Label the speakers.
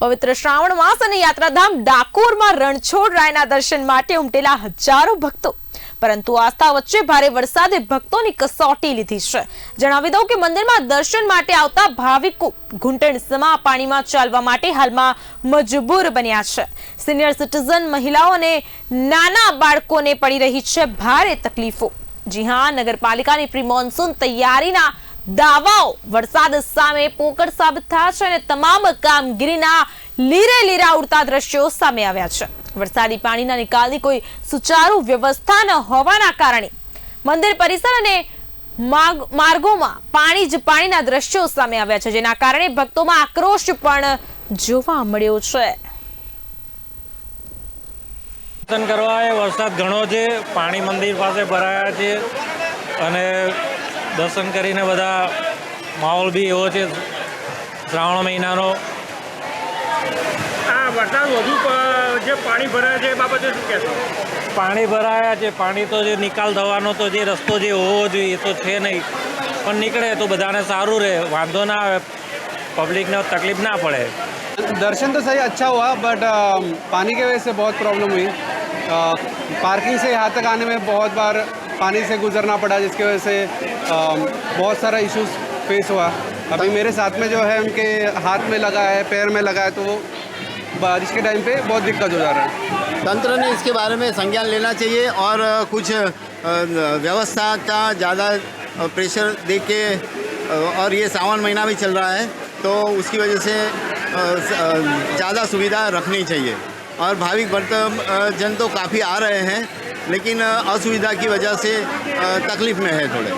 Speaker 1: પવિત્ર શ્રાવણ માસ અને યાત્રાધામ ડાકોરમાં રણછોડ રાયના દર્શન માટે ઉમટેલા હજારો ભક્તો. પરંતુ આસ્થા વચ્ચે ભારે વરસાદે ભક્તોની કસોટી લીધી છે. જણાવી દઉં કે મંદિરમાં દર્શન માટે આવતા ભાવિકો ઘૂંટણ સમા પાણીમાં ચાલવા માટે હાલમાં મજબૂર બન્યા છે. સિનિયર સિટીઝન મહિલાઓ અને નાના બાળકોને પડી રહી છે ભારે તકલીફો. જી હા, નગરપાલિકાની પ્રી મોન્સૂન તૈયારીના દાવાઓ. વરસાદ સામે પોકળ સાબિત થયા છે અને તમામ કામગીરીના લીરે લીરા ઉડતા દ્રશ્યો સામે આવ્યા છે. વરસાદી પાણીના નિકાલની કોઈ સુચારુ વ્યવસ્થા ન હોવાના કારણે મંદિર પરિસર અને માર્ગોમાં પાણી જ પાણીના દ્રશ્યો સામે આવ્યા છે, જેના કારણે ભક્તોમાં આક્રોશ પણ જોવા મળ્યો છે.
Speaker 2: કરવા એ વરસાદ ઘણો છે, પાણી મંદિર પાસે ભરાયા છે અને દર્શન કરીને બધા માહોલ બી એવો છે શ્રાવણ મહિનાનો
Speaker 3: આ વરસાદ વધુ પ- જે પાણી ભરાય છે એ બાબતે શું કહેશો
Speaker 2: પાણી ભરાયા છે પાણી તો જે નિકાલ થવાનો તો જે રસ્તો જે હોવો જોઈએ એ તો છે નહીં પણ નીકળે તો બધાને સારું રહે વાંધો ના આવે પબ્લિકને તકલીફ ના પડે
Speaker 4: दर्शन तो सही अच्छा हुआ बट पानी की वजह से बहुत प्रॉब्लम हुई पार्किंग से यहाँ तक आने में बहुत बार पानी से गुजरना पड़ा, जिसकी वजह से बहुत सारा इश्यूज़ फेस हुआ। अभी मेरे साथ में जो है, उनके हाथ में लगा है, पैर में लगा है तो वो बारिश के टाइम पे बहुत दिक्कत हो जा रहा है।
Speaker 5: तंत्र ने इसके बारे में संज्ञान लेना चाहिए और कुछ व्यवस्था का ज़्यादा प्रेशर देख के और ये सावन महीना भी चल रहा है तो उसकी वजह से ज़्यादा सुविधा रखनी चाहिए। और भाविक भक्त जन तो काफ़ी आ रहे हैं लेकिन अ, असुविधा की वजह से अ, तकलीफ में है थोड़े